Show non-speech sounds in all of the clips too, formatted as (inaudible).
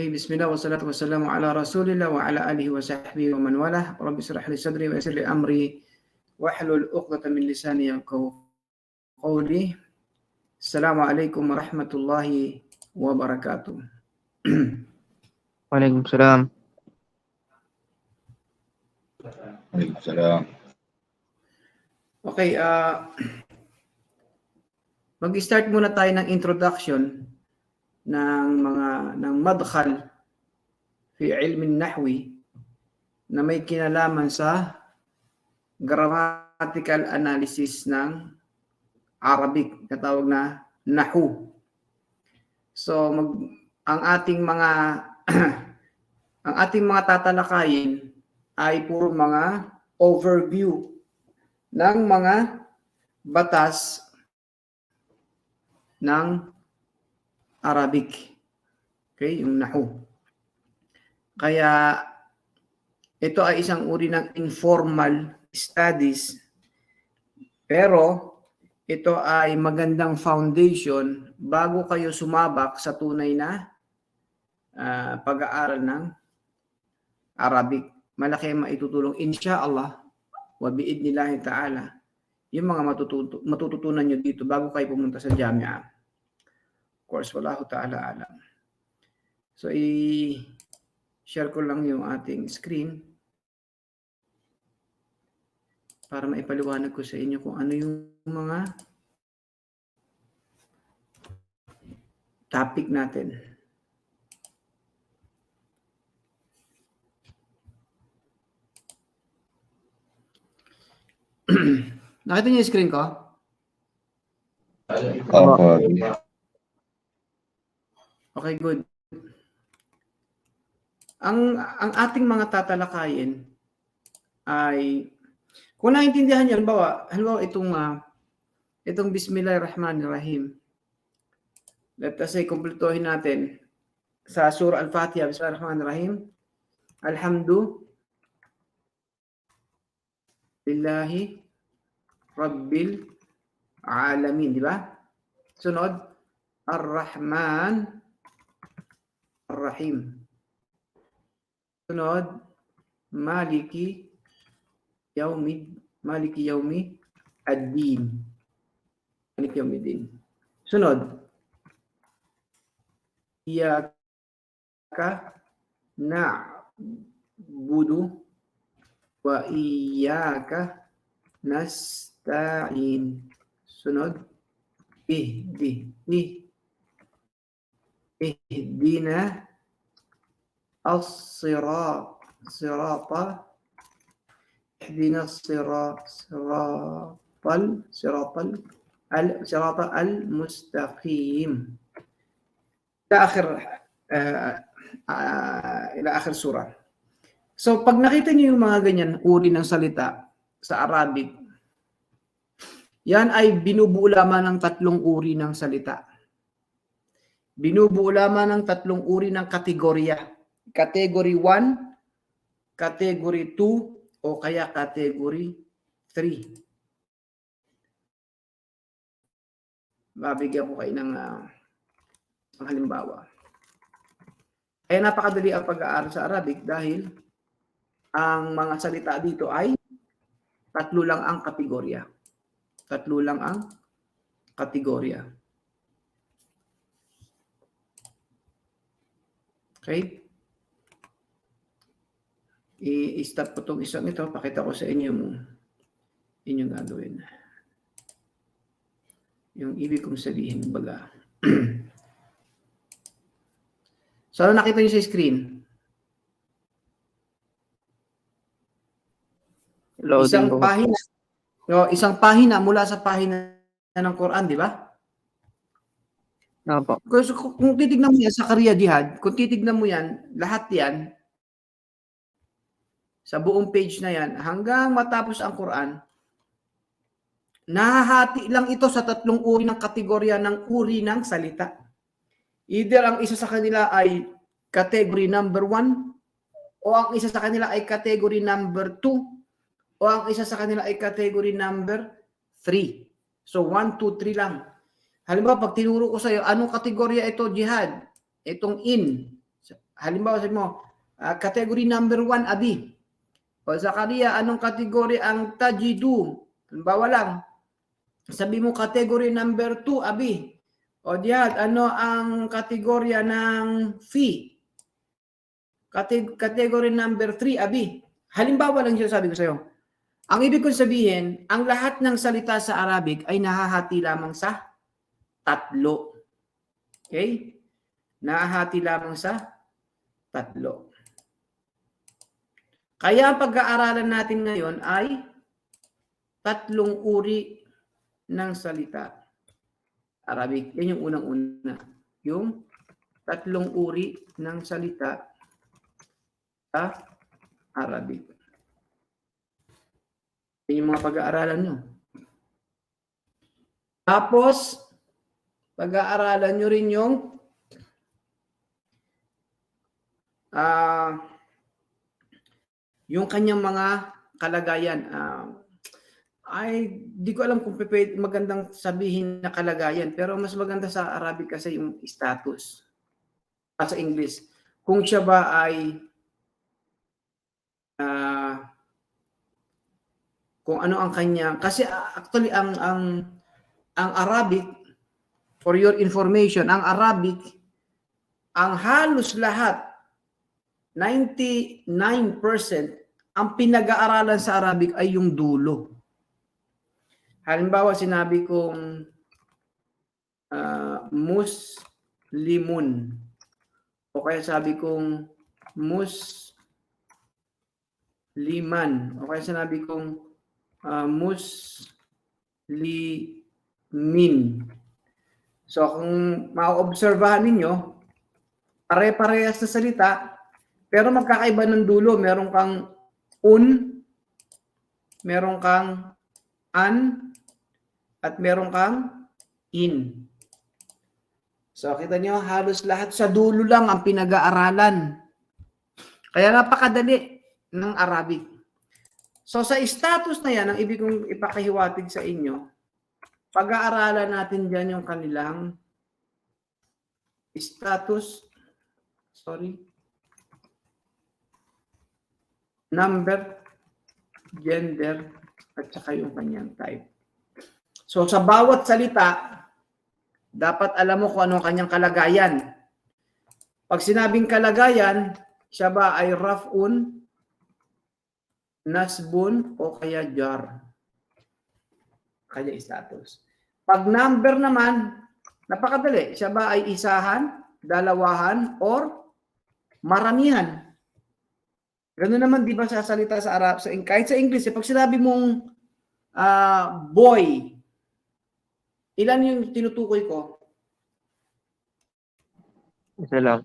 Okay, bismillah wa salatu wa salamu ala rasulillah wa ala alihi wa sahbihi wa man walah. Rabbi israh li sadri wa yassir li amri wahlul 'uqdatam min lisani yafqahu qawli. Assalamualaikum warahmatullahi wabarakatuh. Waalaikumsalam. Waalaikumsalam. Okay, ah mag-start muna tayo ng introduction ng mga ng madkhal fi ilmi nahwi na may kinalaman sa grammatical analysis ng Arabic na tawag na nahu. So mag ang ating mga (clears throat) ang ating mga tatalakayin ay puro mga overview ng mga batas ng Arabic. Okay, yung nahu. Kaya ito ay isang uri ng informal studies pero ito ay magandang foundation bago kayo sumabak sa tunay na ah, pag-aaral ng Arabic. Malaki ang maitutulong inshallah wa biidnillahi ta'ala yung mga matututunan nyo dito bago kayo pumunta sa Jamia. Course, wallahu ta'ala alam. So, i-share ko lang yung ating screen para maipaliwanag ko sa inyo kung ano yung mga topic natin. (clears throat) Nakita niyo yung screen ko? Opo. Okay, good. Ang ang ating mga tatalakayin ay kung naintindihan niyo, halimbawa, halimbawa itong uh, itong Bismillahirrahmanirrahim. Let us say, kumpletuhin natin sa Surah Al-Fatiha, Bismillahirrahmanirrahim. Alhamdu lillahi Rabbil Alamin, di ba? Sunod, Ar-Rahman Ar-Rahim. Sunod, Maliki Yaumi Maliki Yaumi Ad-Din. Maliki Yaumi Din. Sunod, Iyaka na'budu wa iyaka nasta'in. Sunod, ihdi, ih, as-sirat, sirata, ihdina as-sirat, siratal, siratal, al, sirata al-mustaqim. Ila akhir, uh, uh, ila akhir surah. So, pag nakita niyo yung mga ganyan, uri ng salita sa Arabic, yan ay binubuo lamang ng tatlong uri ng salita. Binubuo lamang ng tatlong uri ng kategorya. Category 1, Category 2, o kaya Category 3. Babigyan ko kayo ng uh, halimbawa. Kaya napakadali ang pag-aaral sa Arabic dahil ang mga salita dito ay tatlo lang ang kategorya. Tatlo lang ang kategorya. Okay? I-stop ko itong isang ito. Pakita ko sa inyo yung inyong gagawin. Yung ibig kong sabihin, baga. (clears throat) so, ano nakita niyo sa screen? Loading isang po. pahina. No, isang pahina mula sa pahina ng Quran, di ba? Opo. Kasi kung kung titignan mo yan sa Korea Jihad, kung titignan mo yan, lahat yan, sa buong page na yan, hanggang matapos ang Quran, nahahati lang ito sa tatlong uri ng kategorya ng uri ng salita. Either ang isa sa kanila ay category number one, o ang isa sa kanila ay category number two, o ang isa sa kanila ay category number 3. So 1, 2, 3 lang. Halimbawa, pag tinuro ko sa iyo, anong kategorya ito, jihad? Itong in. halimbawa sabi mo, ah, category number one, abi. O Zakaria, anong kategory ang tajidu? Halimbawa lang, sabi mo category number two, abi. O diyan, ano ang kategorya ng fee? Kate- category number three, abi. Halimbawa lang siya sabi ko sa'yo. Ang ibig kong sabihin, ang lahat ng salita sa Arabic ay nahahati lamang sa tatlo. Okay? Nahahati lamang sa tatlo. Kaya ang pag-aaralan natin ngayon ay tatlong uri ng salita. Arabic. Yan yung unang-una. Yung tatlong uri ng salita sa Arabic. Yan yung mga pag-aaralan nyo. Tapos, pag-aaralan nyo rin yung ah yung kanyang mga kalagayan. ah, ay, di ko alam kung magandang sabihin na kalagayan, pero mas maganda sa Arabic kasi yung status. Ah, sa English. Kung siya ba ay ah, kung ano ang kanya kasi actually ang ang ang Arabic for your information ang Arabic ang halos lahat 99% ang pinag-aaralan sa Arabic ay yung dulo. Halimbawa sinabi kong ah, muslimun o kaya sabi kong musliman o kaya sinabi kong uh, muslimin. So kung maobserbahan ninyo, pare-parehas na salita, pero magkakaiba ng dulo. Meron kang un, meron kang an, at meron kang in. So kita nyo, halos lahat sa dulo lang ang pinag-aaralan. Kaya napakadali ng Arabic. So sa status na yan, ang ibig kong ipakahiwatig sa inyo, pag-aaralan natin dyan yung kanilang status, sorry, number, gender, at saka yung kanyang type. So sa bawat salita, dapat alam mo kung ano ang kanyang kalagayan. Pag sinabing kalagayan, siya ba ay raf'un, nasbun, o kaya jar? Kanya status. Pag number naman, napakadali. Siya ba ay isahan, dalawahan, or maramihan? Ganun naman, di ba, sa salita sa Arab, sa, kahit sa English, eh, pag sinabi mong ah, boy, ilan yung tinutukoy ko? Isa lang.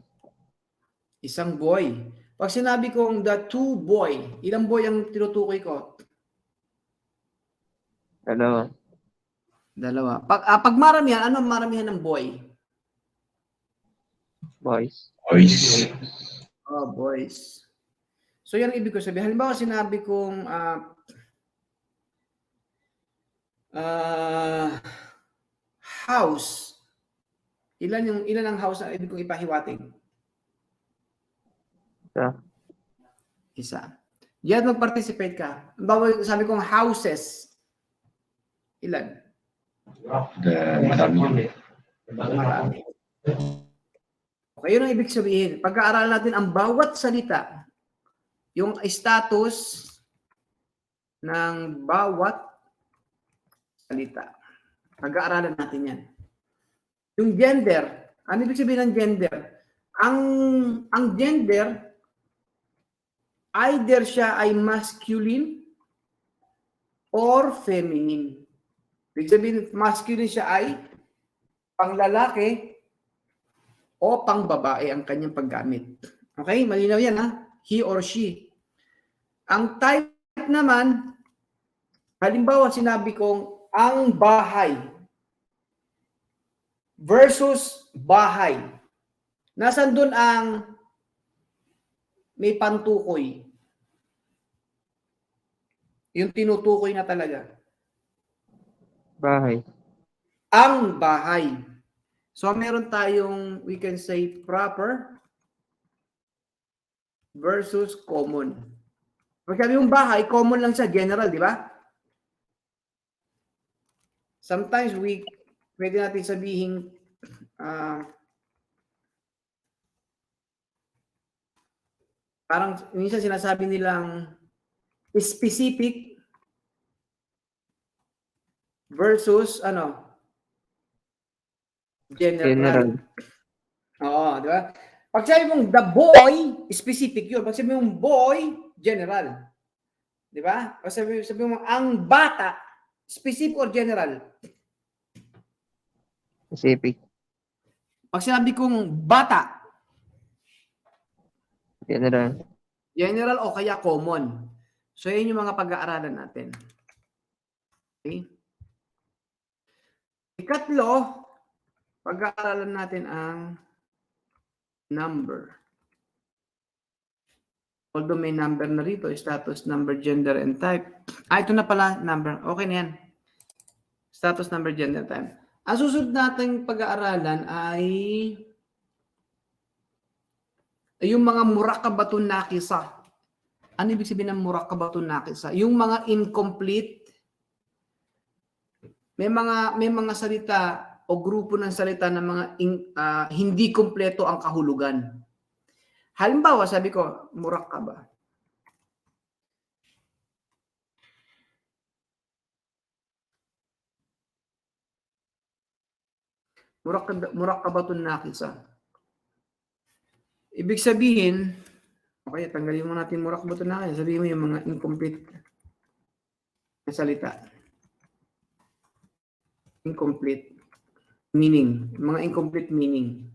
Isang boy. Pag sinabi kong the two boy, ilang boy ang tinutukoy ko? Dalawa. Dalawa. Pag, ah, pag maramihan, ano ang maramihan ng boy? Boys. Boys. Oh, boys. So yan ang ibig ko sabihin. Halimbawa sinabi kong ah ah, house. Ilan yung ilan ang house na ibig kong ipahiwatig? Isa. Isa. Yan mag-participate ka. Halimbawa sabi kong houses. Ilan? The, marami. Marami. Okay, yun ang ibig sabihin. Pag-aaralan natin ang bawat salita, yung status ng bawat salita. Pag-aaralan natin yan. Yung gender, ano ibig sabihin ng gender? Ang ang gender, either siya ay masculine or feminine. Ibig sabihin, masculine siya ay panglalaki o pangbabae ang kanyang paggamit. Okay? Malinaw yan ha? He or she. Ang type naman, halimbawa sinabi kong ang bahay versus bahay. Nasaan dun ang may pantukoy? Yung tinutukoy na talaga. Bahay. ang bahay. So meron tayong we can say proper versus common. Pag sabi yung bahay, common lang sa general, di ba? Sometimes we, pwede natin sabihin, ah, parang minsan sinasabi nilang specific versus ano general. General. Oo, di ba? Pag sabi mong the boy, specific yun. Pag sabi mong boy, general. Di ba? Pag sabi, sabi mong ang bata, specific or general? Specific. Pag sinabi kong bata, General. general o kaya common. So, yun yung mga pag-aaralan natin. Okay? Ikatlo, pag-aaralan natin ang number. Although may number na rito, status, number, gender, and type. Ah, ito na pala, number. Okay na yan. Status, number, gender, type. Ang susunod nating pag-aaralan ay yung mga murakabatun nakisa. Ano ibig sabihin ng murakabatun nakisa? Yung mga incomplete, may mga may mga salita o grupo ng salita na mga in- ah, hindi kompleto ang kahulugan. Halimbawa, sabi ko, murakaba. Murakab murakabatun nakisa. Ibig sabihin, okay, tanggalin mo natin murakbatun nakisa. Sabihin mo yung mga incomplete na salita. Incomplete meaning. Mga incomplete meaning.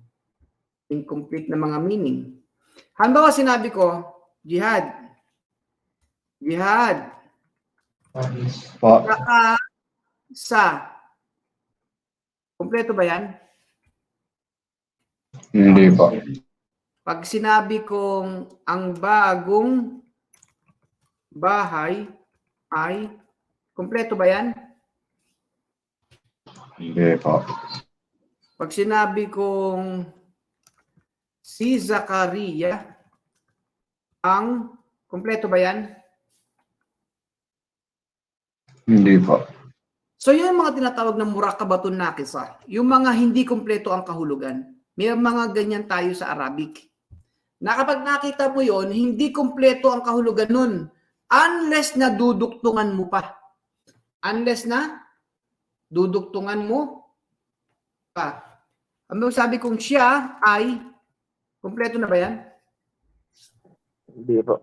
Incomplete na mga meaning. Halimbawa sinabi ko, jihad. Jihad. Saka sa. Kompleto ba yan? Hindi po. Pag sinabi kong ang bagong bahay ay kompleto ba yan? Hindi po. Pag sinabi kong si Zakaria ang kompleto ba yan? Hindi po. So yun yung mga tinatawag na murakabatun nakisa. Yung mga hindi kompleto ang kahulugan. May mga ganyan tayo sa Arabic. Na kapag nakita mo yon hindi kompleto ang kahulugan nun. Unless na duduktungan mo pa. Unless na duduktungan mo pa. Ang sabi kong siya ay, kompleto na ba yan? Hindi po.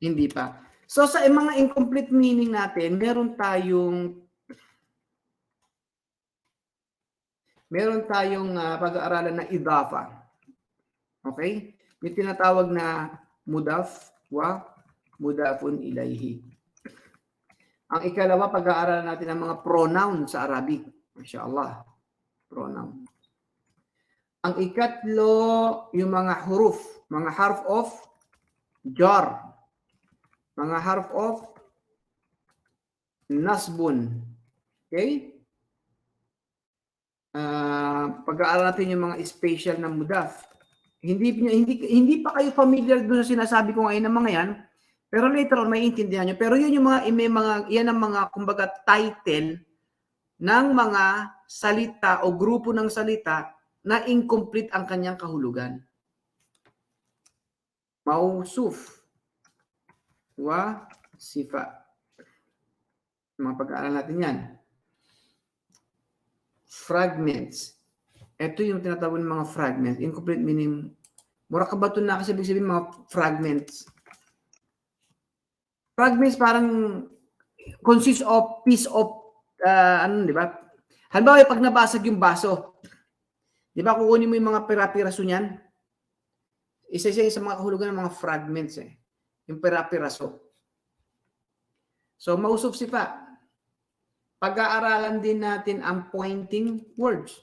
Hindi pa. So sa mga incomplete meaning natin, meron tayong meron tayong ah, pag-aaralan na idafa. Okay? May tinatawag na mudaf wa mudafun ilayhi. Ang ikalawa, pag-aaralan natin ang mga pronoun sa Arabic. Masya Pronoun. Ang ikatlo, yung mga huruf, mga harf of jar. Mga harf of nasbun. Okay? Ah, pag-aaral natin yung mga special na mudaf. Hindi hindi hindi pa kayo familiar doon sa sinasabi ko ngayon ng mga yan. Pero later on may intindihan nyo. Pero yun yung mga may mga yan ang mga kumbaga title ng mga salita o grupo ng salita na incomplete ang kanyang kahulugan. Mausuf wa sifa. Mga pag-aaral natin yan. Fragments. Ito yung tinatawag ng mga fragments. Incomplete meaning, mura ka ba ito na kasi ibig sabihin mga fragments. Fragments parang consists of piece of, uh, ano, di ba? Halimbawa, pag nabasag yung baso, di ba kukunin mo yung mga pira-piraso niyan? Isa siya sa mga kahulugan ng mga fragments eh. Yung pira-piraso. So, mausok sifa. Pag-aaralan din natin ang pointing words.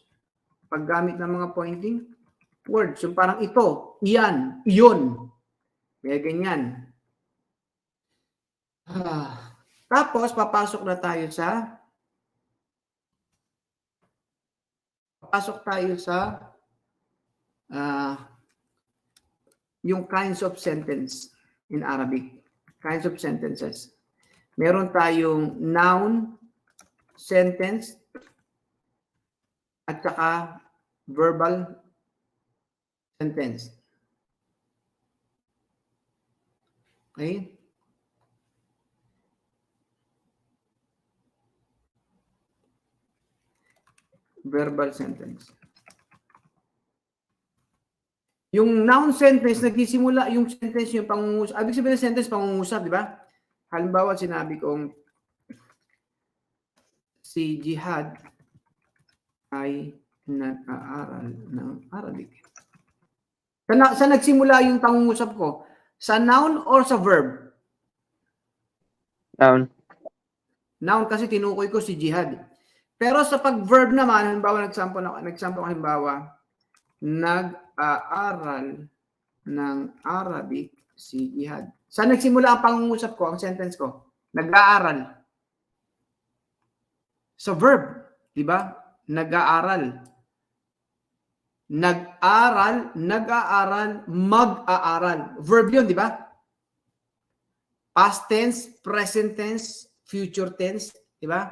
Paggamit ng mga pointing words. Yung parang ito, iyan, iyon. Kaya ganyan. Ah. Tapos, papasok na tayo sa papasok tayo sa ah yung kinds of sentence in Arabic. Kinds of sentences. Meron tayong noun, sentence, at saka verbal sentence. Okay? Verbal sentence. Yung noun sentence, nagsisimula yung sentence yung pangungusap. Ibig sabihin ng sentence, pangungusap, di ba? Halimbawa, sinabi kong si Jihad ay nag-aaral ng Arabic. Sa, na, sa nagsimula yung pangungusap ko? Sa noun or sa verb? Noun. Noun kasi tinukoy ko si Jihad. Pero sa pag-verb naman, halimbawa, nagsample ako, nagsample ako, halimbawa, nag-aaral ng Arabic si Jihad. Sa nagsimula ang pangungusap ko, ang sentence ko, nag-aaral. Sa verb, di ba? Nag-aaral. Nag-aral, nag-aaral, mag-aaral. Verb yun, di ba? Past tense, present tense, future tense, di ba?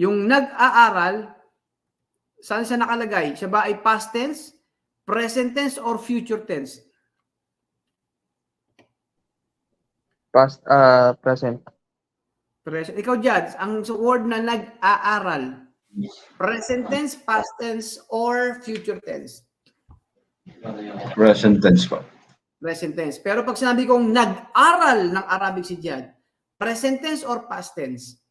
Yung nag-aaral, saan siya nakalagay? Siya ba ay past tense, present tense, or future tense? Past, uh, present. Present. Ikaw, Judge, ang word na nag-aaral, present tense, past tense, or future tense? Present tense po. Present tense. Pero pag sinabi kong nag-aral ng Arabic si Judge, present tense or past tense?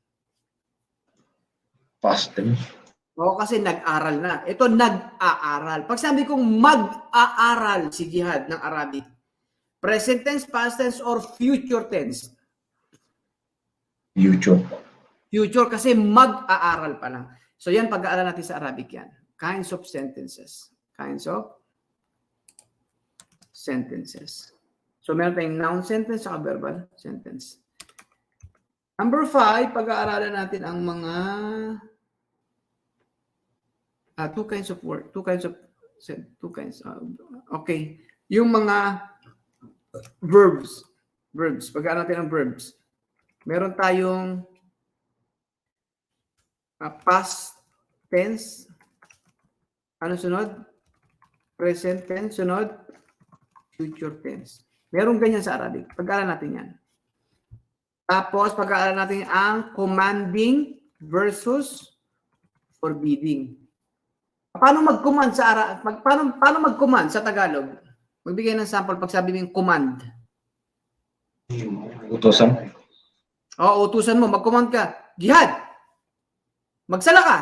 Past tense. Oo, kasi nag-aral na. Ito, nag-aaral. Pag sabi kong mag-aaral si Jihad ng Arabic, present tense, past tense, or future tense? Po. Future kasi mag-aaral pa lang. So yan, pag-aaral natin sa Arabic yan. Kinds of sentences. Kinds of sentences. So meron tayong noun sentence at verbal sentence. Number five, pag-aaralan natin ang mga ah, two kinds of work, two kinds of two kinds. ah, okay, yung mga verbs, verbs. Pag-aaralan natin ang verbs. Meron tayong ah, past tense. Ano sunod? Present tense sunod. Future tense. Meron ganyan sa Arabic. Pag-aaralan natin yan. Tapos, pag-aaralan natin ang commanding versus forbidding. Paano mag-command sa Ara mag, paano, paano mag-command sa Tagalog? Magbigay ng sample pag sabi mo command. Utosan. O, utusan mo, mag-command ka. Jihad! Magsala ka!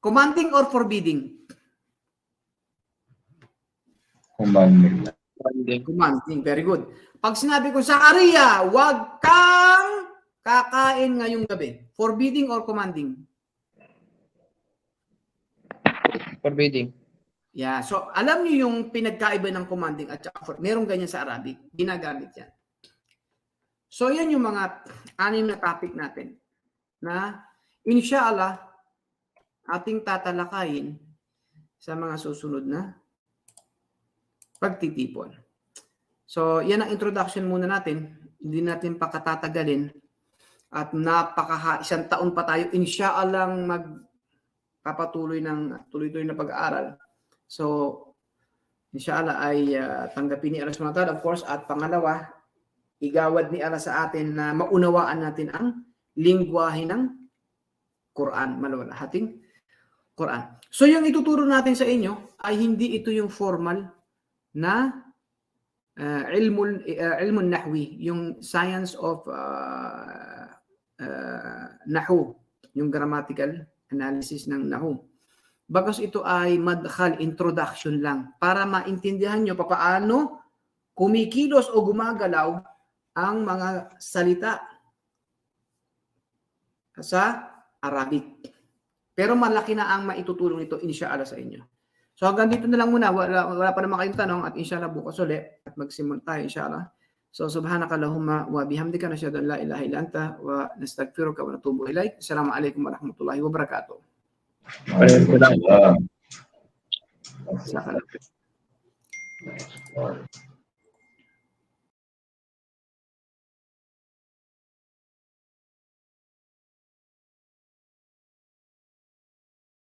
Commanding or forbidding? Commandment. Commanding. Very good. Pag sinabi ko sa Aria, huwag kang kakain ngayong gabi. Forbidding or commanding? Forbidding. Yeah. So, alam niyo yung pinagkaiba ng commanding at saka for, merong ganyan sa Arabic. Ginagamit yan. So, yan yung mga anim na topic natin na inshallah ating tatalakayin sa mga susunod na pagtitipon. So, yan ang introduction muna natin. Hindi natin pakatatagalin at napaka isang taon pa tayo inshallah magpapatuloy ng tuloy-tuloy na pag-aaral. So, inshallah ay ah, tanggapin ni Allah subhanahu of course. At pangalawa, igawad ni Allah sa atin na maunawaan natin ang lingwahe ng Quran, malawalahating Quran. So, yung ituturo natin sa inyo ay hindi ito yung formal na uh, ilmul, uh, ilmun nahwi, yung science of uh, uh, nahu, yung grammatical analysis ng nahu. Bagos ito ay madkhal, introduction lang para maintindihan nyo papaano kumikilos o gumagalaw ang mga salita sa Arabic. Pero malaki na ang maitutulong nito inshallah sa inyo. So hanggang dito na lang muna. Wala, wala pa naman kayong tanong at inshallah bukas ulit at magsimul tayo inshallah. So subhanaka Allahumma wa bihamdika nasyhadu an la ilaha illa anta wa nastaghfiruka wa natubu ilaik. Assalamu alaikum warahmatullahi wabarakatuh. Waalaikumsalam. Part.